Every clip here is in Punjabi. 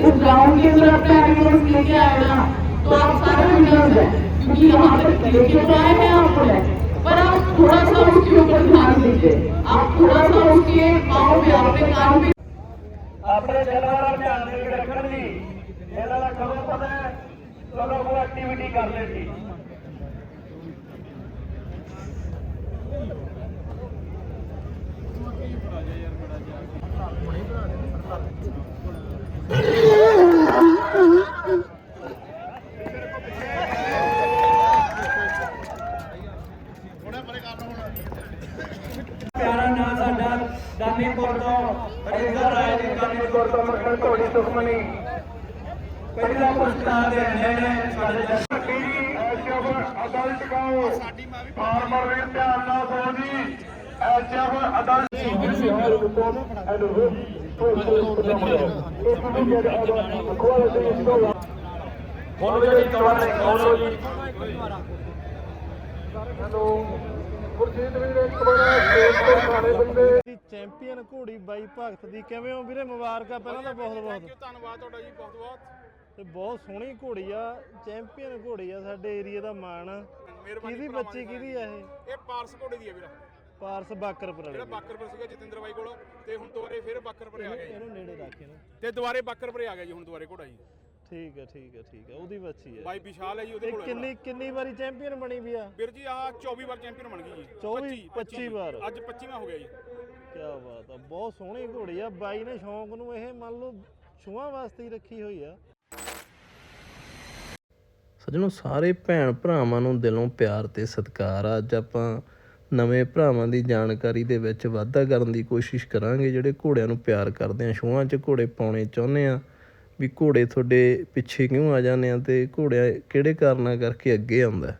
इस ग्राउंड के अंदर आपका एंबुलेंस लेके आएगा तो आप सारे विनर्स है। क्योंकि यहाँ पर लेके तो आए हैं आप पर आप थोड़ा सा उसके ऊपर ध्यान दीजिए। आप थोड़ा सा उसके पाँव भी आपके कान भी ਐਚਐਫ ਅਡਲਟ ਗਾਓ ਫਾਰਮਰ ਵੀ ਧਿਆਨ ਨਾਲ ਸੁਣੋ ਜੀ ਐਚਐਫ ਅਡਲਟ ਹੁਣ ਜਿਹੜੀ ਚੌੜਾ ਨੇ ਖੋਲੋ ਜੀ ਹੈਲੋ ਗੁਰਜੀਤ ਵੀਰ ਇੱਕ ਬੜਾ ਸਟੇਜ ਤੇ ਖਾਣੇ ਬੰਦੇ ਦੀ ਚੈਂਪੀਅਨ ਘੋੜੀ ਬਾਈ ਭਗਤ ਦੀ, ਕਿਵੇਂ ਹੋ ਵੀਰੇ ਮੁਬਾਰਕਾਂ? ਪਹਿਲਾਂ ਤਾਂ ਬਹੁਤ ਬਹੁਤ ਧੰਨਵਾਦ ਤੁਹਾਡਾ ਜੀ ਬਹੁਤ ਬਹੁਤ ਤੇ ਬਹੁਤ ਸੋਹਣੀ ਘੋੜੀ ਆ ਚੈਂਪੀਅਨ ਘੋੜੀ ਆ ਸਾਡੇ ਏਰੀਆ ਦਾ ਮਾਣ ਆ। ਮਿਹਰਬਾਨੀ ਕਿਹਦੀ ਭਰਾਵਾਂ ਬੱਚੀ ਦੀ ਕਿਹਦੀ ਆ ਇਹ? ਇਹ ਪਾਰਸ ਘੋੜੇ ਦੀ ਹੈ ਵੀਰਾ। ਪਾਰਸ ਬਾਕਰਪੁਰ ਜਿਹੜਾ ਵਾਲੀ ਬਾਕਰਪੁਰ ਸੀਗਾ ਜਤਿੰਦਰ ਬਾਈ ਕੋਲ ਤੇ ਹੁਣ ਦੁਬਾਰੇ ਫਿਰ ਬਾਕਰਪੁਰੇ ਆ ਗਿਆ ਜੀ। ਇਹਨੂੰ ਨੇੜੇ ਰੱਖ ਇਹਨੂੰ। ਤੇ ਦੁਬਾਰੇ ਬਾਕਰਪੁਰੇ ਆ ਗਿਆ ਜੀ ਹੁਣ ਦੁਬਾਰੇ ਘੋੜਾ ਜੀ। ਠੀਕ ਹੈ ਠੀਕ ਹੈ ਠੀਕ ਹੈ ਉਹਦੀ ਬੱਚੀ ਆ। ਬਾਈ ਵਿਸ਼ਾਲ ਹੈ ਜੀ ਉਹਦੇ ਤੇ ਕੋਲ ਕਿੰਨੀ ਕਿੰਨੀ ਵਾਰੀ ਚੈਂਪੀਅਨ ਬਣੀ ਵੀ ਆ? ਵੀਰ ਜੀ ਆ 24 ਵਾਰ ਚੈਂਪੀਅਨ ਬਣ ਗਈ ਜੀ। 24 25 25 ਵਾਰ। ਅੱਜ 25ਵਾਂ ਹੋ ਗਿਆ ਜੀ। ਕੀ ਬਾਤ ਆ ਬਹੁਤ ਸੋਹਣੀ ਘੋੜੀ ਆ। ਬਾਈ ਨੇ ਸ਼ੌਂਕ ਨੂੰ ਇਹ ਮੰਨ ਲਓ ਛੂਆਂ ਵਾਸਤੇ ਹੀ ਰੱਖੀ ਹੋਈ ਆ। ਸੱਜਣੋ ਸਾਰੇ ਭੈਣ ਭਰਾਵਾਂ ਨੂੰ ਦਿਲੋਂ ਪਿਆਰ ਤੇ ਸਤਿਕਾਰ ਆ, ਅੱਜ ਆਪਾਂ ਨਵੇਂ ਭਰਾਵਾਂ ਦੀ ਜਾਣਕਾਰੀ ਦੇ ਵਿੱਚ ਵਾਧਾ ਕਰਨ ਦੀ ਕੋਸ਼ਿਸ਼ ਕਰਾਂਗੇ, ਜਿਹੜੇ ਘੋੜਿਆਂ ਨੂੰ ਪਿਆਰ ਕਰਦੇ ਆ, ਸ਼ੋਆਂ 'ਚ ਘੋੜੇ ਪਾਉਣੇ ਚਾਹੁੰਦੇ ਆ, ਵੀ ਘੋੜੇ ਤੁਹਾਡੇ ਪਿੱਛੇ ਕਿਉਂ ਆ ਜਾਂਦੇ ਆ ਤੇ ਘੋੜਿਆਂ ਕਿਹੜੇ ਕਾਰਨਾਂ ਕਰਕੇ ਅੱਗੇ ਆਉਂਦਾ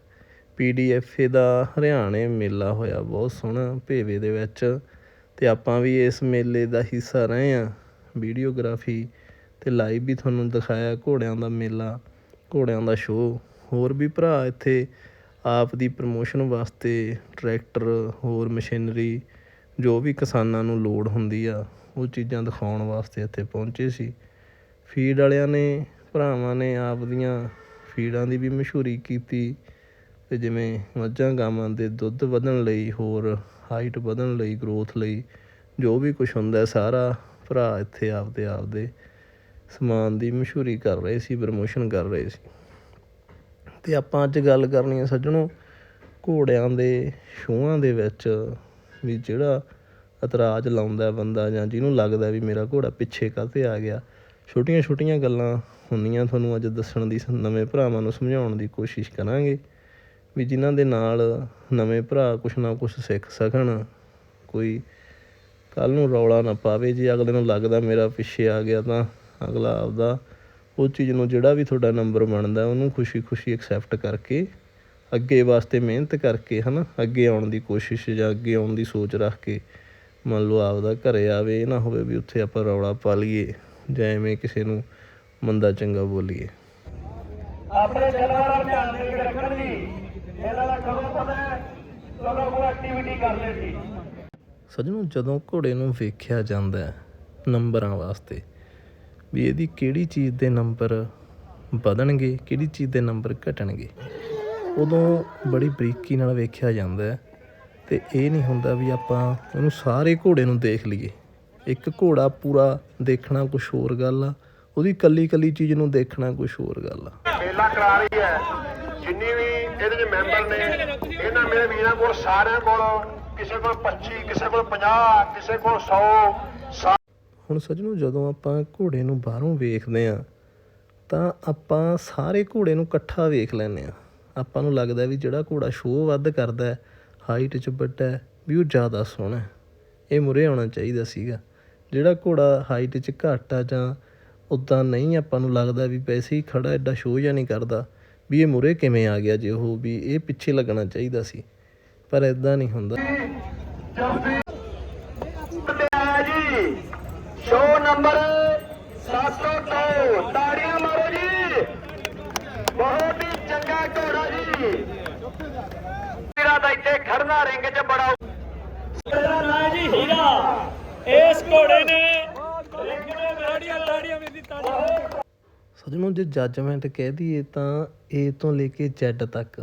ਪੀਡੀਐਫ ਦਾ ਹਰਿਆਣੇ ਮੇਲਾ ਹੋਇਆ, ਬਹੁਤ ਸੋਹਣਾ ਭੇਵੇ ਦੇ ਵਿੱਚ ਤੇ ਆਪਾਂ ਵੀ ਇਸ ਮੇਲੇ ਦਾ ਹਿੱਸਾ ਰਹੇ ਆ। ਵੀਡੀਓਗ੍ਰਾਫੀ ਤੇ ਲਾਈਵ ਵੀ ਤੁਹਾਨੂੰ ਦਿਖਾਇਆ ਘੋੜਿਆਂ ਦਾ ਮੇਲਾ। ਘੋੜਿਆਂ ਦਾ ਸ਼ੋਅ ਹੋਰ ਵੀ ਭਰਾ ਇੱਥੇ ਆਪ ਦੀ ਪ੍ਰਮੋਸ਼ਨ ਵਾਸਤੇ ਟਰੈਕਟਰ ਹੋਰ ਮਸ਼ੀਨਰੀ ਜੋ ਵੀ ਕਿਸਾਨਾਂ ਨੂੰ ਲੋੜ ਹੁੰਦੀ ਆ, ਉਹ ਚੀਜ਼ਾਂ ਦਿਖਾਉਣ ਵਾਸਤੇ ਇੱਥੇ ਪਹੁੰਚੇ ਸੀ। ਫੀਡ ਵਾਲਿਆਂ ਨੇ, ਭਰਾਵਾਂ ਨੇ ਆਪ ਦੀਆਂ ਫੀਡਾਂ ਦੀ ਵੀ ਮਸ਼ਹੂਰੀ ਕੀਤੀ ਅਤੇ ਜਿਵੇਂ ਮੱਝਾਂ, ਗਾਵਾਂ ਦੇ ਦੁੱਧ ਵਧਣ ਲਈ, ਹੋਰ ਹਾਈਟ ਵਧਣ ਲਈ ਗਰੋਥ ਲਈ ਜੋ ਵੀ ਕੁਛ ਹੁੰਦਾ ਸਾਰਾ ਭਰਾ ਇੱਥੇ ਆਪਦੇ ਆਪਦੇ ਸਮਾਨ ਦੀ ਮਸ਼ਹੂਰੀ ਕਰ ਰਹੇ ਸੀ ਪ੍ਰਮੋਸ਼ਨ ਕਰ ਰਹੇ ਸੀ। ਅਤੇ ਆਪਾਂ ਅੱਜ ਗੱਲ ਕਰਨੀ ਹੈ ਸੱਜਣੋ ਘੋੜਿਆਂ ਦੇ ਸ਼ੋਆਂ ਦੇ ਵਿੱਚ ਵੀ ਜਿਹੜਾ ਇਤਰਾਜ਼ ਲਾਉਂਦਾ ਬੰਦਾ ਜਾਂ ਜਿਹਨੂੰ ਲੱਗਦਾ ਵੀ ਮੇਰਾ ਘੋੜਾ ਪਿੱਛੇ ਕਾਹਤੇ ਆ ਗਿਆ। ਛੋਟੀਆਂ ਛੋਟੀਆਂ ਗੱਲਾਂ ਹੁੰਦੀਆਂ ਤੁਹਾਨੂੰ ਅੱਜ ਦੱਸਣ ਦੀ ਸ- ਨਵੇਂ ਭਰਾਵਾਂ ਨੂੰ ਸਮਝਾਉਣ ਦੀ ਕੋਸ਼ਿਸ਼ ਕਰਾਂਗੇ ਵੀ ਜਿਨ੍ਹਾਂ ਦੇ ਨਾਲ ਨਵੇਂ ਭਰਾ ਕੁਛ ਨਾ ਕੁਛ ਸਿੱਖ ਸਕਣ, ਕੋਈ ਕੱਲ ਨੂੰ ਰੌਲਾ ਨਾ ਪਾਵੇ, ਜੇ ਅਗਲੇ ਨੂੰ ਲੱਗਦਾ ਮੇਰਾ ਪਿੱਛੇ ਆ ਗਿਆ ਤਾਂ ਅਗਲਾ ਆਪਦਾ ਉਹ ਚੀਜ਼ ਨੂੰ ਜਿਹੜਾ ਵੀ ਤੁਹਾਡਾ ਨੰਬਰ ਬਣਦਾ ਉਹਨੂੰ ਖੁਸ਼ੀ-ਖੁਸ਼ੀ ਐਕਸੈਪਟ ਕਰਕੇ ਅੱਗੇ ਵਾਸਤੇ ਮਿਹਨਤ ਕਰਕੇ ਹਨਾ ਅੱਗੇ ਆਉਣ ਦੀ ਕੋਸ਼ਿਸ਼ ਜਾਂ ਅੱਗੇ ਆਉਣ ਦੀ ਸੋਚ ਰੱਖ ਕੇ ਮੰਨ ਲਓ ਆਪਦਾ ਘਰੇ ਆਵੇ ਇਹ ਨਾ ਹੋਵੇ ਵੀ ਉੱਥੇ ਆਪਾਂ ਰੌਲਾ ਪਾ ਲਈਏ ਜਾਂ ਐਵੇਂ ਕਿਸੇ ਨੂੰ ਮੰਦਾ ਚੰਗਾ ਬੋਲੀਏ। ਆਪਣੇ ਜਨਵਰਾਂ ਦਾ ਧਿਆਨ ਦੇ ਕੇ ਰੱਖਣ ਜੀ ਇਹਨਾਂ ਦਾ ਕਦੋਂ ਪਤਾ ਹੈ? ਕਦੋਂ ਕੋਈ ਐਕਟੀਵਿਟੀ ਕਰਦੇ ਸੀ? ਸੱਜਣੋ ਜਦੋਂ ਘੋੜੇ ਨੂੰ ਵੇਖਿਆ ਜਾਂਦਾ ਹੈ ਨੰਬਰਾਂ ਵਾਸਤੇ ਵੀ ਇਹਦੀ ਕਿਹੜੀ ਚੀਜ਼ ਦੇ ਨੰਬਰ ਵਧਣਗੇ, ਕਿਹੜੀ ਚੀਜ਼ ਦੇ ਨੰਬਰ ਘਟਣਗੇ। ਉਦੋਂ ਬੜੀ ਬਰੀਕੀ ਨਾਲ ਵੇਖਿਆ ਜਾਂਦਾ ਹੈ ਤੇ ਇਹ ਨਹੀਂ ਹੁੰਦਾ ਵੀ ਆਪਾਂ ਉਹਨੂੰ ਸਾਰੇ ਘੋੜੇ ਨੂੰ ਦੇਖ ਲਈਏ। ਇੱਕ ਘੋੜਾ ਪੂਰਾ ਦੇਖਣਾ ਕੁਝ ਹੋਰ ਗੱਲ ਆ, ਉਹਦੀ ਕੱਲੀ ਕੱਲੀ ਚੀਜ਼ ਨੂੰ ਦੇਖਣਾ ਕੁਝ ਹੋਰ ਗੱਲ ਆ। ਮੇਲਾ ਕਰਾ ਰਹੀ ਹੈ। ਜਿੰਨੀ ਵੀ ਇਹਦੇ ਦੇ ਮੈਂਬਰ ਨੇ, ਇਹਨਾਂ ਮੇਰੇ ਵੀਰਾਂ ਕੋਲ ਸਾਰਿਆਂ ਕੋਲ, ਕਿਸੇ ਕੋਲ 25 ਕਿਸੇ ਕੋਲ 50 ਕਿਸੇ ਕੋਲ 100 ਹੁਣ ਸੱਜਣੋ ਜਦੋਂ ਆਪਾਂ ਘੋੜੇ ਨੂੰ ਬਾਹਰੋਂ ਵੇਖਦੇ ਆ ਤਾਂ ਆਪਾਂ ਸਾਰੇ ਘੋੜੇ ਨੂੰ ਇਕੱਠਾ ਵੇਖ ਲੈਂਦੇ ਆ ਆਪਾਂ ਨੂੰ ਲੱਗਦਾ ਵੀ ਜਿਹੜਾ ਘੋੜਾ ਸ਼ੋਅ ਵੱਧ ਕਰਦਾ ਹਾਈਟ 'ਚ ਵੱਡਾ ਵੀ ਉਹ ਜ਼ਿਆਦਾ ਸੋਹਣਾ ਇਹ ਮੁਰੇ ਆਉਣਾ ਚਾਹੀਦਾ ਸੀਗਾ। ਜਿਹੜਾ ਘੋੜਾ ਹਾਈਟ 'ਚ ਘੱਟ ਆ ਜਾਂ ਉਦਾਂ ਨਹੀਂ, ਆਪਾਂ ਨੂੰ ਲੱਗਦਾ ਵੀ ਵੈਸੇ ਹੀ ਖੜਾ ਐਡਾ ਸ਼ੋਅ ਜਾਂ ਨਹੀਂ ਕਰਦਾ, ਵੀ ਇਹ ਮੁਰੇ ਕਿਵੇਂ ਆ ਗਿਆ ਜੇ ਉਹ, ਵੀ ਇਹ ਪਿੱਛੇ ਲੱਗਣਾ ਚਾਹੀਦਾ ਸੀ। ਪਰ ਇਦਾਂ ਨਹੀਂ ਹੁੰਦਾ। ਸ਼ੋ ਨੰਬਰ 702 ਤਾੜੀਆਂ ਮਾਰੋ ਜੀ। ਬਹੁਤ ਹੀ ਚੰਗਾ ਘੋੜਾ ਜੀ। ਮੇਰਾ ਤਾਂ ਇੱਥੇ ਖੜਨਾ ਰਿੰਗ 'ਚ ਬੜਾ ਮੇਰਾ ਨਾਂ ਜੀ ਹੀਰਾ। ਇਸ ਘੋੜੇ ਨੇ ਰਿੰਗ ਦੇ ਤਾੜੀਆਂ ਤਾੜੀਆਂ ਮੇਰੀ ਤਾੜੀਆਂ ਸੱਜਣੋ ਜੇ ਜੱਜਮੈਂਟ ਕਹਿ ਦਈਏ ਤਾਂ ਏ ਤੋਂ ਲੈ ਕੇ ਜ਼ੈਡ ਤੱਕ।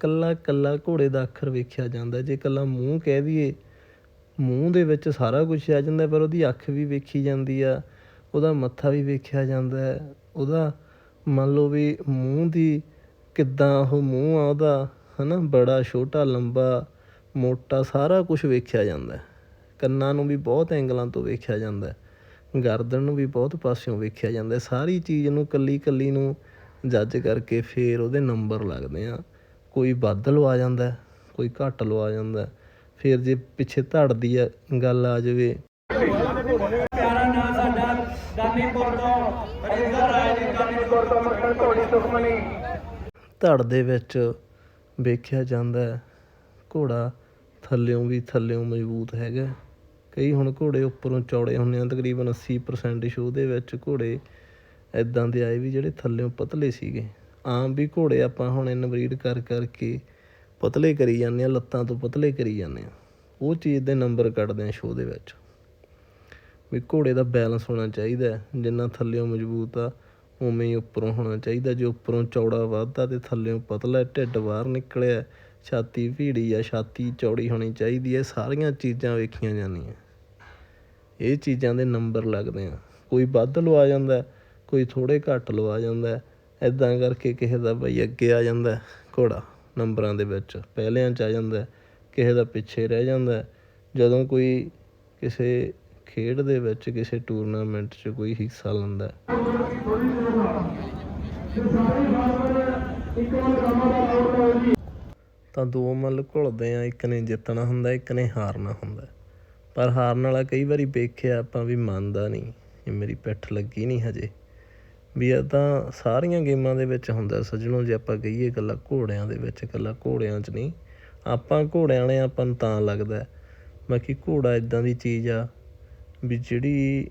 ਕੱਲਾ ਕੱਲਾ ਘੋੜੇ ਦਾ ਅੱਖਰ ਵੇਖਿਆ ਜਾਂਦਾ। ਜੇ ਕੱਲਾ ਮੂੰਹ ਕਹਿ ਦਈਏ ਮੂੰਹ ਦੇ ਵਿੱਚ ਸਾਰਾ ਕੁਝ ਆ ਜਾਂਦਾ, ਪਰ ਉਹਦੀ ਅੱਖ ਵੀ ਵੇਖੀ ਜਾਂਦੀ ਆ, ਉਹਦਾ ਮੱਥਾ ਵੀ ਵੇਖਿਆ ਜਾਂਦਾ ਹੈ। ਉਹਦਾ ਮੰਨ ਲਓ ਵੀ ਮੂੰਹ ਦੀ ਕਿੱਦਾਂ ਉਹ ਮੂੰਹ ਆ ਉਹਦਾ ਹੈ ਨਾ ਬੜਾ, ਛੋਟਾ, ਲੰਬਾ, ਮੋਟਾ, ਸਾਰਾ ਕੁਝ ਵੇਖਿਆ ਜਾਂਦਾ ਕੰਨਾਂ ਨੂੰ ਵੀ ਬਹੁਤ ਐਂਗਲਾਂ ਤੋਂ ਵੇਖਿਆ ਜਾਂਦਾ ਗਰਦਨ ਨੂੰ ਵੀ ਬਹੁਤ ਪਾਸਿਓਂ ਵੇਖਿਆ ਜਾਂਦਾ ਸਾਰੀ ਚੀਜ਼ ਨੂੰ ਕੱਲੀ ਕੱਲੀ ਨੂੰ ਜੱਜ ਕਰਕੇ ਫੇਰ ਉਹਦੇ ਨੰਬਰ ਲੱਗਦੇ ਆ। ਕੋਈ ਵੱਧ ਲਵਾ ਜਾਂਦਾ ਕੋਈ ਘੱਟ ਲਵਾ ਜਾਂਦਾ ਫਿਰ ਜੇ ਪਿੱਛੇ ਧੜ ਦੀ ਆ ਗੱਲ ਆ ਜਾਵੇ। ਪਿਆਰਾ ਨਾਂ ਸਾਡਾ ਦਾਨੀਪੁਰ ਤੋਂ ਰਜਿੰਦਰ ਰਾਏ ਜੀ ਦਾਨੀਪੁਰ ਤੋਂ ਮੱਖਣ ਘੋੜੀ ਸੁਖਮਨੀ। ਧੜ ਦੇ ਵਿੱਚ ਵੇਖਿਆ ਜਾਂਦਾ ਹੈ ਘੋੜਾ ਥੱਲਿਓਂ ਵੀ ਥੱਲਿਓਂ ਮਜ਼ਬੂਤ ਹੈਗਾ। ਕਈ ਹੁਣ ਘੋੜੇ ਉੱਪਰੋਂ ਚੌੜੇ ਹੁੰਦੇ ਆ ਤਕਰੀਬਨ 80% ਸ਼ੋਅ ਦੇ ਵਿੱਚ ਘੋੜੇ ਐਦਾਂ ਦੇ ਆਏ ਵੀ ਜਿਹੜੇ ਥੱਲਿਓਂ ਪਤਲੇ ਸੀਗੇ। ਆਮ ਵੀ ਘੋੜੇ ਆਪਾਂ ਹੁਣ ਇਨਬਰੀਡ ਕਰ ਕਰਕੇ ਪਤਲੇ ਕਰੀ ਜਾਂਦੇ ਆ, ਲੱਤਾਂ ਤੋਂ ਪਤਲੇ ਕਰੀ ਜਾਂਦੇ ਆ। ਉਹ ਚੀਜ਼ ਦੇ ਨੰਬਰ ਕੱਢਦੇ ਆ ਸ਼ੋਅ ਦੇ ਵਿੱਚ। ਵੀ ਘੋੜੇ ਦਾ ਬੈਲੈਂਸ ਹੋਣਾ ਚਾਹੀਦਾ ਜਿੰਨਾ ਥੱਲਿਓਂ ਮਜ਼ਬੂਤ ਆ, ਉਵੇਂ ਹੀ ਉੱਪਰੋਂ ਹੋਣਾ ਚਾਹੀਦਾ। ਜੇ ਉੱਪਰੋਂ ਚੌੜਾ ਵੱਧਦਾ ਤੇ ਥੱਲਿਓਂ ਪਤਲਾ ਢਿੱਡ ਬਾਹਰ ਨਿਕਲਿਆ ਛਾਤੀ ਭੀੜੀ ਆ, ਛਾਤੀ ਚੌੜੀ ਹੋਣੀ ਚਾਹੀਦੀ ਹੈ, ਸਾਰੀਆਂ ਚੀਜ਼ਾਂ ਵੇਖੀਆਂ ਜਾਂਦੀਆਂ। ਇਹ ਚੀਜ਼ਾਂ ਦੇ ਨੰਬਰ ਲੱਗਦੇ ਆ। ਕੋਈ ਵੱਧ ਲਵਾ ਜਾਂਦਾ ਕੋਈ ਥੋੜੇ ਘੱਟ ਲਵਾ ਜਾਂਦਾ ਹੈ। ਕਰਕੇ ਕਿਸੇ ਦਾ ਬਈ ਅੱਗੇ ਆ ਜਾਂਦਾ ਘੋੜਾ। ਨੰਬਰਾਂ ਦੇ ਵਿੱਚ। ਪਹਿਲਿਆਂ ਚ ਆ ਜਾਂਦਾ ਕਿਸੇ ਦਾ ਪਿੱਛੇ ਰਹਿ ਜਾਂਦਾ ਜਦੋਂ ਕੋਈ ਕਿਸੇ ਖੇਡ ਦੇ ਵਿੱਚ, ਕਿਸੇ ਟੂਰਨਾਮੈਂਟ 'ਚ ਕੋਈ ਹਿੱਸਾ ਲੈਂਦਾ ਤਾਂ ਦੋ ਮੱਲ ਘੁਲਦੇ ਆ, ਇੱਕ ਨੇ ਜਿੱਤਣਾ ਹੁੰਦਾ, ਇੱਕ ਨੇ ਹਾਰਨਾ ਹੁੰਦਾ ਪਰ ਹਾਰਨ ਵਾਲਾ ਕਈ ਵਾਰੀ ਵੇਖਿਆ ਆਪਾਂ ਵੀ ਮੰਨਦਾ ਨਹੀਂ। ਇਹ ਮੇਰੀ ਪਿੱਠ ਲੱਗੀ ਨਹੀਂ ਹਜੇ। ਵੀ ਇੱਦਾਂ ਸਾਰੀਆਂ ਗੇਮਾਂ ਦੇ ਵਿੱਚ ਹੁੰਦਾ ਸੱਜਣੋ, ਜੇ ਆਪਾਂ ਕਹੀਏ ਇਕੱਲਾ ਘੋੜਿਆਂ ਦੇ ਵਿੱਚ, ਇਕੱਲਾ ਘੋੜਿਆਂ 'ਚ ਨਹੀਂ, ਆਪਾਂ ਘੋੜਿਆਂ ਵਾਲੇ ਆਪਾਂ ਨੂੰ ਤਾਂ ਲੱਗਦਾ ਬਾਕੀ ਘੋੜਾ ਇੱਦਾਂ ਦੀ ਚੀਜ਼ ਆ ਵੀ ਜਿਹੜੀ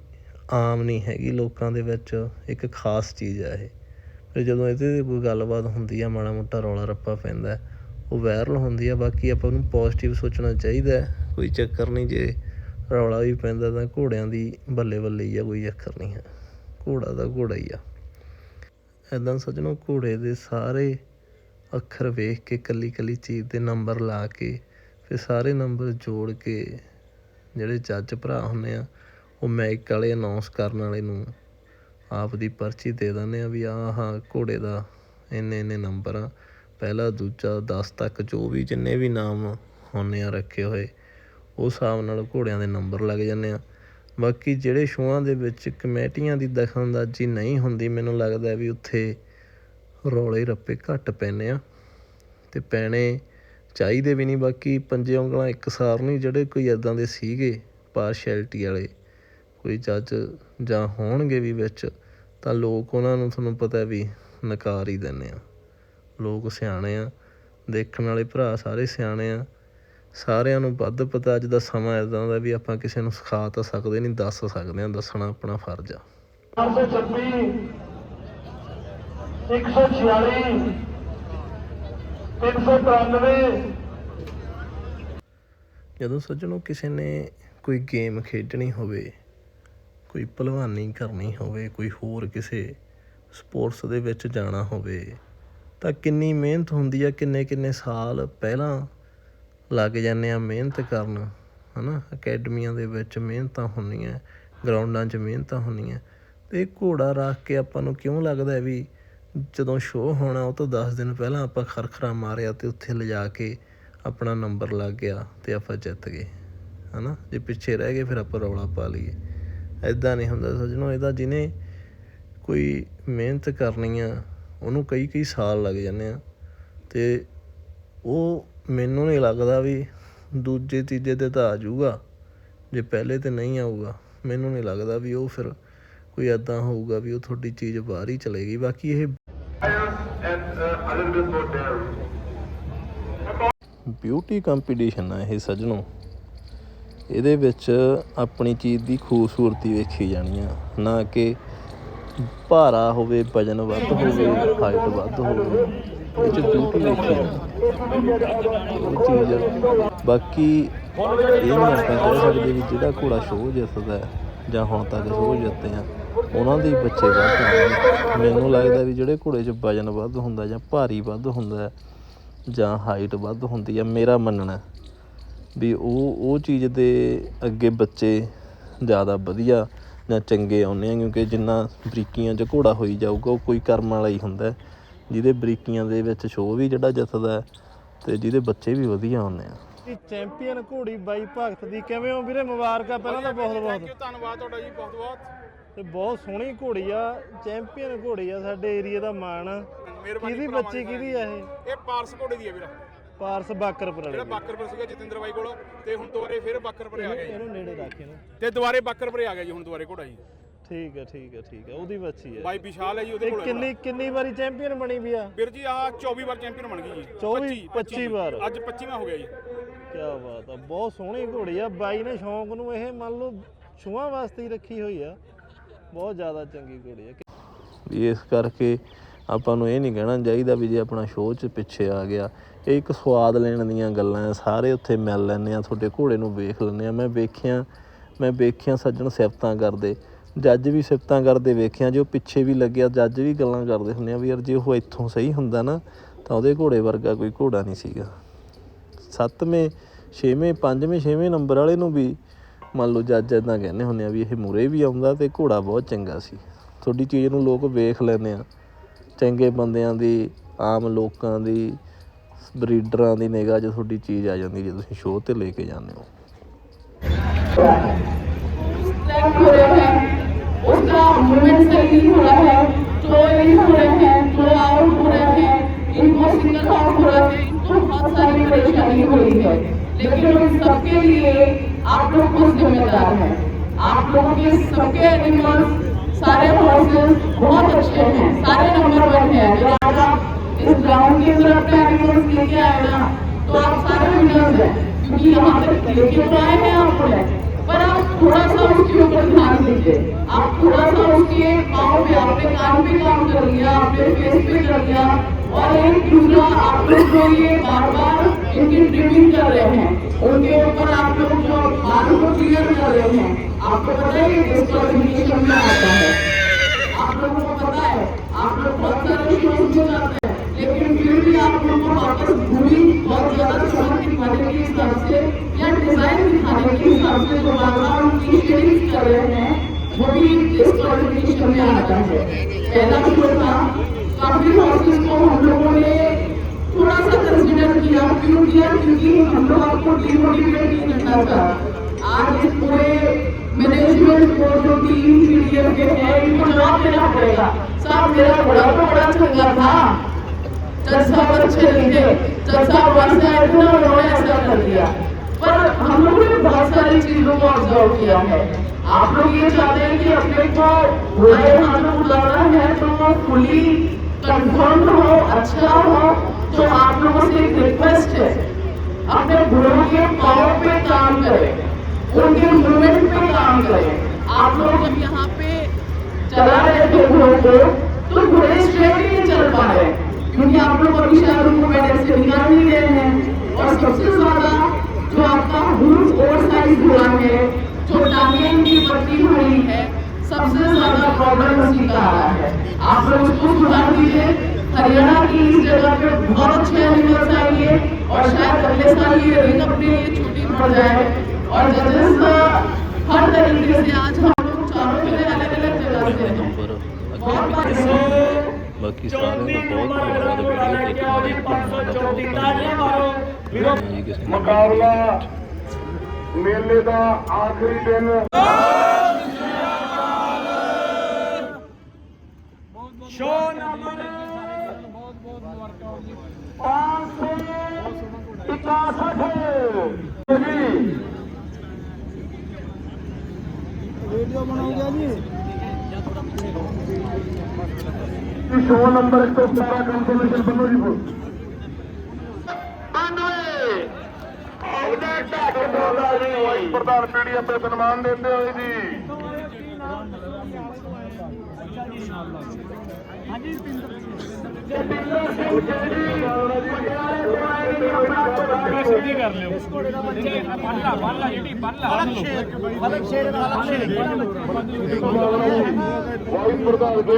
ਆਮ ਨਹੀਂ ਹੈਗੀ ਲੋਕਾਂ ਦੇ ਵਿੱਚ, ਇੱਕ ਖਾਸ ਚੀਜ਼ ਆ ਇਹ। ਫਿਰ ਜਦੋਂ ਇਹਦੇ ਤੇ ਕੋਈ ਗੱਲਬਾਤ ਹੁੰਦੀ ਆ, ਮਾੜਾ ਮੋਟਾ ਰੌਲਾ ਰੱਪਾ ਪੈਂਦਾ ਉਹ ਵਾਇਰਲ ਹੁੰਦੀ ਆ, ਬਾਕੀ ਆਪਾਂ ਨੂੰ ਪੋਜ਼ਿਟਿਵ ਸੋਚਣਾ ਚਾਹੀਦਾ ਕੋਈ ਚੱਕਰ ਨਹੀਂ, ਜੇ ਰੌਲਾ ਵੀ ਪੈਂਦਾ ਤਾਂ ਘੋੜਿਆਂ ਦੀ ਬੱਲੇ ਬੱਲੇ ਹੀ ਆ, ਕੋਈ ਚੱਕਰ ਨਹੀਂ ਹੈ। ਘੋੜਾ ਤਾਂ ਘੋੜਾ ਹੀ ਆ। ਇੱਦਾਂ ਸੱਜਣੋ ਘੋੜੇ ਦੇ ਸਾਰੇ ਅੱਖਰ ਵੇਖ ਕੇ, ਕੱਲੀ ਕੱਲੀ ਚੀਜ਼ ਦੇ ਨੰਬਰ ਲਾ ਕੇ ਫਿਰ ਸਾਰੇ ਨੰਬਰ ਜੋੜ ਕੇ ਜਿਹੜੇ ਜੱਜ ਭਰਾ ਹੁੰਦੇ ਆ, ਉਹ ਮੈਕ ਵਾਲੇ ਅਨਾਉਂਸ ਕਰਨ ਵਾਲੇ ਨੂੰ ਆਪ ਦੀ ਪਰਚੀ ਦੇ ਦਿੰਦੇ ਆ ਵੀ ਆਹ ਘੋੜੇ ਦਾ ਇੰਨੇ ਇੰਨੇ ਨੰਬਰ ਆ। ਪਹਿਲਾ, ਦੂਜਾ 10 ਤੱਕ ਜੋ ਵੀ ਜਿੰਨੇ ਵੀ ਨਾਮ ਹੁੰਦੇ ਆ ਰੱਖੇ ਹੋਏ ਉਸ ਹਿਸਾਬ ਨਾਲ ਘੋੜਿਆਂ ਦੇ ਨੰਬਰ ਲੱਗ ਜਾਂਦੇ ਆ। ਬਾਕੀ ਜਿਹੜੇ ਸ਼ੋਆਂ ਦੇ ਵਿੱਚ ਕਮੇਟੀਆਂ ਦੀ ਦਖਲਅੰਦਾਜ਼ੀ ਨਹੀਂ ਹੁੰਦੀ, ਮੈਨੂੰ ਲੱਗਦਾ ਵੀ ਉੱਥੇ ਰੌਲੇ ਰੱਪੇ ਘੱਟ ਪੈਂਦੇ ਆ ਤੇ ਪੈਣੇ ਚਾਹੀਦੇ ਵੀ ਨਹੀਂ। ਬਾਕੀ ਪੰਜੇ ਉਂਗਲਾਂ ਇੱਕ ਇੱਕਸਾਰ ਨਹੀਂ, ਜਿਹੜੇ ਕੋਈ ਐਦਾਂ ਦੇ ਸੀਗੇ ਪਾਰਸ਼ੈਲਿਟੀ ਵਾਲੇ, ਕੋਈ ਜੱਜ ਜਾਂ ਹੋਣਗੇ ਵੀ ਵਿੱਚ, ਤਾਂ ਲੋਕ ਉਹਨਾਂ ਨੂੰ ਤੁਹਾਨੂੰ ਪਤਾ ਵੀ ਨਕਾਰ ਹੀ ਦਿੰਦੇ ਆ। ਲੋਕ ਸਿਆਣੇ ਆ, ਦੇਖਣ ਵਾਲੇ ਭਰਾ ਸਾਰੇ ਸਿਆਣੇ ਆ। ਸਾਰਿਆਂ ਨੂੰ ਵੱਧ ਪਤਾ ਅੱਜ ਦਾ ਸਮਾਂ ਇਦਾਂ ਦਾ ਵੀ ਆਪਾਂ ਕਿਸੇ ਨੂੰ ਸਿਖਾ ਤਾਂ ਸਕਦੇ ਨਹੀਂ ਦੱਸ ਸਕਦੇ ਆ ਦੱਸਣਾ ਆਪਣਾ ਫਰਜ਼ ਆ। 426 146 393 ਜਦੋਂ ਸੱਜਣੋ ਕਿਸੇ ਨੇ ਕੋਈ ਗੇਮ ਖੇਡਣੀ ਹੋਵੇ ਕੋਈ ਭਲਵਾਨੀ ਕਰਨੀ ਹੋਵੇ ਕੋਈ ਹੋਰ ਕਿਸੇ ਸਪੋਰਟਸ ਦੇ ਵਿੱਚ ਜਾਣਾ ਹੋਵੇ ਤਾਂ ਕਿੰਨੀ ਮਿਹਨਤ ਹੁੰਦੀ ਆ ਕਿੰਨੇ ਕਿੰਨੇ ਸਾਲ ਪਹਿਲਾਂ ਲੱਗ ਜਾਂਦੇ ਆ ਮਿਹਨਤ ਕਰਨ, ਹਨਾ? ਅਕੈਡਮੀਆਂ ਦੇ ਵਿੱਚ ਮਿਹਨਤਾਂ ਹੁੰਦੀਆਂ, ਗਰਾਊਂਡਾਂ 'ਚ ਮਿਹਨਤਾਂ ਹੁੰਦੀਆਂ। ਤੇ ਘੋੜਾ ਰੱਖ ਕੇ ਆਪਾਂ ਨੂੰ ਕਿਉਂ ਲੱਗਦਾ ਹੈ ਵੀ ਜਦੋਂ ਸ਼ੋਅ ਹੋਣਾ, ਉਹ ਤੋਂ 10 ਦਿਨ ਪਹਿਲਾਂ ਆਪਾਂ ਖਰਖਰਾ ਮਾਰਿਆ ਤੇ ਉੱਥੇ ਲਿਜਾ ਕੇ ਆਪਣਾ ਨੰਬਰ ਲੱਗ ਗਿਆ ਤੇ ਆਪਾਂ ਜਿੱਤ ਗਏ, ਹਨਾ? ਜੇ ਪਿੱਛੇ ਰਹਿ ਗਏ, ਫਿਰ ਆਪਾਂ ਰੌਲਾ ਪਾ ਲਈਏ। ਐਦਾਂ ਨਹੀਂ ਹੁੰਦਾ ਸੱਜਣੋ ਇਹਦਾ ਜਿਹਨੇ ਕੋਈ ਮਿਹਨਤ ਕਰਨੀ ਆ, ਉਹਨੂੰ ਕਈ ਕਈ ਸਾਲ ਲੱਗ ਜਾਂਦੇ ਆ। ਤੇ ਉਹ ਮੈਨੂੰ ਨਹੀਂ ਲੱਗਦਾ ਵੀ ਦੂਜੇ ਤੀਜੇ ਤੇ ਤਾਂ ਆ ਜਾਊਗਾ। ਜੇ ਪਹਿਲੇ ਤੇ ਨਹੀਂ ਆਊਗਾ, ਮੈਨੂੰ ਨਹੀਂ ਲੱਗਦਾ ਵੀ ਉਹ ਫਿਰ ਕੋਈ ਇੱਦਾਂ ਹੋਊਗਾ ਵੀ ਉਹ ਤੁਹਾਡੀ ਚੀਜ਼ ਬਾਹਰ ਹੀ ਚਲੇਗੀ ਬਾਕੀ ਇਹ ਬਿਊਟੀ ਕੰਪੀਟੀਸ਼ਨ ਆ ਇਹ ਸੱਜਣੋ। ਇਹਦੇ ਵਿੱਚ ਆਪਣੀ ਚੀਜ਼ ਦੀ ਖੂਬਸੂਰਤੀ ਵੇਖੀ ਜਾਣੀ ਆ। ਨਾ ਕਿ ਭਾਰਾ ਹੋਵੇ, ਵਜਨ ਵੱਧ ਹੋਵੇ ਹਾਈਟ ਵੱਧ ਹੋਵੇ। ਇਹ ਚ ਬਿਊਟੀ ਵੇਖੀ ਚੀਜ਼ ਬਾਕੀ ਇਹ ਨਹੀਂ ਆਪਾਂ ਕਹਿ ਸਕਦੇ ਵੀ ਜਿਹੜਾ ਘੋੜਾ ਸ਼ੋਅ ਜਿੱਤਦਾ ਜਾਂ ਹੁਣ ਤੱਕ ਸ਼ੋਅ ਜਿੱਤੇ ਆ, ਉਹਨਾਂ ਦੇ ਬੱਚੇ ਵੱਧ ਆਉਣਗੇ ਮੈਨੂੰ ਲੱਗਦਾ ਵੀ ਜਿਹੜੇ ਘੋੜੇ 'ਚ ਵਜਨ ਵੱਧ ਹੁੰਦਾ ਜਾਂ ਭਾਰੀ ਵੱਧ ਹੁੰਦਾ ਜਾਂ ਹਾਈਟ ਵੱਧ ਹੁੰਦੀ ਆ, ਮੇਰਾ ਮੰਨਣਾ ਵੀ ਉਹ ਉਹ ਚੀਜ਼ ਦੇ ਅੱਗੇ ਬੱਚੇ ਜ਼ਿਆਦਾ ਵਧੀਆ ਜਾਂ ਚੰਗੇ ਆਉਂਦੇ ਆ, ਕਿਉਂਕਿ ਜਿੰਨਾ ਬਰੀਕੀਆਂ 'ਚ ਘੋੜਾ ਹੋਈ ਜਾਊਗਾ, ਉਹ ਕੋਈ ਕਰਮ ਵਾਲਾ ਹੀ ਹੁੰਦਾ ਜਿਹਦੇ ਬਰੀਕੀਆਂ ਦੇ ਵਿੱਚ ਸ਼ੋਅ ਵੀ ਜਿਹੜਾ ਜਿੱਤਦਾ ਹੈ ਤੇ ਜਿਹਦੇ ਬੱਚੇ ਵੀ ਵਧੀਆ ਆਉਂਦੇ ਆ। ਚੈਂਪੀਅਨ ਘੋੜੀ ਬਾਈ ਭਗਤ ਦੀ ਕਿਵੇਂ ਹੋ ਵੀਰੇ? ਮੁਬਾਰਕਾਂ ਪਹਿਲਾਂ ਤਾਂ ਬਹੁਤ ਬਹੁਤ। ਧੰਨਵਾਦ ਤੁਹਾਡਾ ਜੀ ਬਹੁਤ ਬਹੁਤ। ਤੇ ਬਹੁਤ ਸੋਹਣੀ ਘੋੜੀ ਆ ਚੈਂਪੀਅਨ ਘੋੜੀ ਆ ਸਾਡੇ ਏਰੀਆ ਦਾ ਮਾਣ ਆ। ਮਿਹਰਬਾਨੀ ਕਿਹਦੀ ਭਰਾਵਾਂ ਬੱਚੀ ਦੀ ਕਿਹਦੀ ਆ ਇਹ? ਇਹ ਪਾਰਸ ਘੋੜੇ ਦੀ ਹੈ ਵੀਰਾ। ਪਾਰਸ ਬਾਕਰਪੁਰ ਜਿਹੜਾ ਵਾਲੇ ਬਾਕਰਪੁਰ ਸੀਗਾ ਜਤਿੰਦਰ ਬਾਈ ਕੋਲ ਤੇ ਹੁਣ ਦੁਬਾਰੇ ਫਿਰ ਬਾਕਰਪੁਰੇ ਆ ਗਿਆ ਜੀ। ਇਹਨੂੰ ਨੇੜੇ ਰੱਖ ਇਹਨੂੰ। ਤੇ ਦੁਬਾਰੇ ਬਾਕਰਪੁਰੇ ਆ ਗਿਆ ਜੀ ਹੁਣ ਦੁਬਾਰੇ ਘੋੜਾ ਜੀ। ਠੀਕ ਹੈ ਠੀਕ ਹੈ ਠੀਕ ਹੈ। ਉਹਦੀ ਬੱਚੀ ਹੈ। ਬਾਈ ਵਿਸ਼ਾਲ ਹੈ ਜੀ ਉਹਦੇ ਇਹ ਕੋਲ ਕਿੰਨੀ ਕਿੰਨੀ ਵਾਰੀ ਚੈਂਪੀਅਨ ਬਣੀ ਵੀ ਆ? ਵੀਰ ਜੀ ਆ 24 ਵਾਰ ਚੈਂਪੀਅਨ ਬਣ ਗਈ ਜੀ। 24 25 ਵਾਰ। ਅੱਜ 25ਵਾਂ ਹੋ ਗਿਆ ਜੀ। ਕੀ ਬਾਤ ਆ ਬਹੁਤ ਸੋਹਣੀ ਘੋੜੀ ਆ। ਬਾਈ ਨੇ ਸ਼ੌਂਕ ਨੂੰ ਇਹ ਮੰਨ ਲਓ ਛੂਆਂ ਵਾਸਤੇ ਹੀ ਰੱਖੀ ਹੋਈ ਆ। ਬਹੁਤ ਜ਼ਿਆਦਾ ਚੰਗੀ ਘੋੜੀ ਆ। ਵੀ ਇਸ ਕਰਕੇ ਆਪਾਂ ਨੂੰ ਇਹ ਨਹੀਂ ਕਹਿਣਾ ਚਾਹੀਦਾ ਵੀ ਜੇ ਆਪਣਾ ਸ਼ੋਅ 'ਚ ਪਿੱਛੇ ਆ ਗਿਆ ਇਹ ਇੱਕ ਸਵਾਦ ਲੈਣ ਦੀਆਂ ਗੱਲਾਂ ਆ। ਸਾਰੇ ਉੱਥੇ ਮਿਲ ਲੈਂਦੇ ਆ ਤੁਹਾਡੇ ਘੋੜੇ ਨੂੰ ਵੇਖ ਲੈਂਦੇ ਆ। ਮੈਂ ਵੇਖਿਆ ਮੈਂ ਵੇਖਿਆ ਸੱਜਣ ਸਿਫਤਾਂ ਕਰਦੇ। ਜੱਜ ਵੀ ਸਿਫਤਾਂ ਕਰਦੇ ਵੇਖਿਆ, ਜੇ ਉਹ ਪਿੱਛੇ ਵੀ ਲੱਗਿਆ, ਜੱਜ ਵੀ ਗੱਲਾਂ ਕਰਦੇ ਹੁੰਦੇ ਆ ਵੀ ਯਾਰ ਜੇ ਉਹ ਇੱਥੋਂ ਸਹੀ ਹੁੰਦਾ ਨਾ, ਤਾਂ ਉਹਦੇ ਘੋੜੇ ਵਰਗਾ ਕੋਈ ਘੋੜਾ ਨਹੀਂ ਸੀਗਾ। ਸੱਤਵੇਂ, ਛੇਵੇਂ, ਪੰਜਵੇਂ, ਛੇਵੇਂ ਨੰਬਰ ਵਾਲੇ ਨੂੰ ਵੀ ਮੰਨ ਲਓ ਜੱਜ ਇਦਾਂ ਕਹਿੰਦੇ ਹੁੰਦੇ ਆ ਵੀ ਇਹ ਮੂਰੇ ਵੀ ਆਉਂਦਾ ਤੇ ਘੋੜਾ ਬਹੁਤ ਚੰਗਾ ਸੀ। ਤੁਹਾਡੀ ਚੀਜ਼ ਨੂੰ ਲੋਕ ਵੇਖ ਲੈਂਦੇ ਆ। ਚੰਗੇ ਬੰਦਿਆਂ ਦੀ, ਆਮ ਲੋਕਾਂ ਦੀ, ਬਰੀਡਰਾਂ ਦੀ ਨਿਗਾਹ 'ਚ ਤੁਹਾਡੀ ਚੀਜ਼ ਆ ਜਾਂਦੀ ਜੇ ਤੁਸੀਂ ਸ਼ੋਅ ਤੇ ਲੈ ਕੇ ਜਾਂਦੇ ਹੋ। हो थ्रो नहीं हो रहे हैं थ्रो आउट हो रहे हैं इनको सिंगल आउट हो इनको बहुत सारी परेशानी हो रही है लेकिन उन सबके लिए आप लोग खुद जिम्मेदार हैं आप लोगों के सबके एनिमल्स सारे हॉर्सेस बहुत अच्छे हैं सारे नंबर वन हैं अगर आज आप इस ग्राउंड के अंदर अपने एनिमल्स लेके आए ना तो आप सारे विनर्स हैं क्योंकि यहाँ तक लेके तो आए हैं लेके पर आप थोड़ा सा उसके ऊपर ध्यान दीजिए आप थोड़ा आपने कान पे काम कर लिया, आपने फेस पे कर लिया, और एक दूसरा, आप लोग जो ये बार बार इनकी ट्रिमिंग कर रहे हैं, उनके ऊपर आप लोग जो बालों को क्लियर कर रहे हैं, आपको पता है ये डिस्क्वालिफिकेशन में आता है? आप लोगों को पता है, आप लोग बहुत सारे शोज़ में जाते हैं, लेकिन फिर भी आप लोगों को वापस भूमि बहुत ज़्यादा चमक दिखाने के हिसाब से या डिज़ाइन दिखाने के हिसाब से जो बार बार उनकी शेडिंग कर रहे हैं वो भी इस क्वालिफिकेशन में आता है पहला शो था काफी हॉर्सेस को हम लोगों ने थोड़ा सा कंसिडर किया क्यों किया क्योंकि हम लोग आपको डिमोटिवेट नहीं करना था आज इस पूरे मैनेजमेंट को जो टीम पीडीएफ के हैं इनको जवाब देना पड़ेगा साहब मेरा बड़ा तो बड़ा चंगा था जज साहब अच्छे नहीं थे जज साहब वैसे आए थे ना उन्होंने ऐसा कर दिया पर हम लोगों ने बहुत सारी चीज़ों को ऑब्ज़र्व किया है। आप लोग ये चाहते हैं कि अपने को बुलाए हाथों बुलाना है तो वो फुली कंफर्म हो अच्छा हो तो आप लोगों से एक रिक्वेस्ट है। अपने घोड़ों के पाँव पे काम करें, उनके मूवमेंट पे काम करें। आप लोग जब यहाँ पे चला रहे थे घोड़ों को तो घोड़े स्ट्रेट नहीं चल पा रहे। क्योंकि आप लोग अभी शायद उनको मैंने से निकाल नहीं रहे हैं। और सबसे ज़्यादा जो आपका हुज और साइज़ हुआ है, जो टांगे की पट्टी भरी है, सबसे ज़्यादा प्रॉब्लम उसी का आ रहा है। आप लोग उसको सुधार दीजिए हरियाणा की इस जगह पे बहुत अच्छे एनिमल्स आएँगे और शायद अगले साल ये रिंग अपने लिए छोटी पड़ जाए। और जजेस हर तरीके से आज हम लोग चारों ज़िले अलग अलग जगह से हैं। बहुत बार ਬਾਕੀ ਸਾਰਿਆਂ ਦਾ ਬਹੁਤ ਧੰਨਵਾਦ ਵੀਡੀਓ ਦੇਖਣ ਦਾ ਬਹੁਤ ਮੁਕਾਬਲਾ ਮੇਲੇ ਦਾ ਆਖਰੀ ਦਿਨ ਸ਼ੋਰ ਨੰਬਰ ਬਹੁਤ ਬਹੁਤ ਮੁਬਾਰਕਾਂ ਜੀ 565 ਜੀ वीडियो बनाओ जानी कि सौ नंबर एक सौ बारह कंसोलेशन बनोजीपुर ਪ੍ਰਧਾਨ ਪੀੜੀ ਅਤੇ ਸਨਮਾਨ ਦਿੰਦੇ ਹੋਏ ਜੀ ਹਾਂਜੀ ਪਿੰਦਰ ਸਿੰਘ ਪਿੰਦਰ ਸਿੰਘ ਜੀ ਪਟਿਆਲੇ ਤੋਂ ਆਏ ਨੇ ਆਪਣਾ ਪ੍ਰਧਾਨ ਸਿੱਧੇ ਕਰ ਲਿਓ ਇਸ ਕੋੜੇ ਦਾ ਬੱਚਾ ਬੰਨ ਲਾ ਬੰਨ ਲਾ ਜਿਹੜੀ ਬੰਨ ਲਾ ਅਲਗ ਸ਼ੇਰ ਅਲਗ ਸ਼ੇਰ ਅਲਗ ਸ਼ੇਰ ਵਾਈਸ ਪ੍ਰਧਾਨ ਦੇ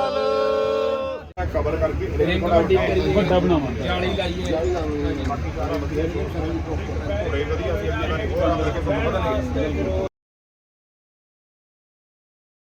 ਕਵਰ ਕਰਕੇ ਰਿੰਗ ਵੱਡੀ ਕਰੀ ਵੱਡਾ ਬਣਾਵਾਂਗੇ। ਜਾਲੀ ਲਾਈਏ। ਬਾਕੀ ਸਾਰਾ ਵਧੀਆ ਰਿੰਗ ਵਧੀਆ ਅਸੀਂ ਅੱਗੇ ਬਾਰੇ ਹੋਰ ਮਿਲ ਕੇ ਤੁਹਾਨੂੰ ਪਤਾ ਲੱਗੇਗਾ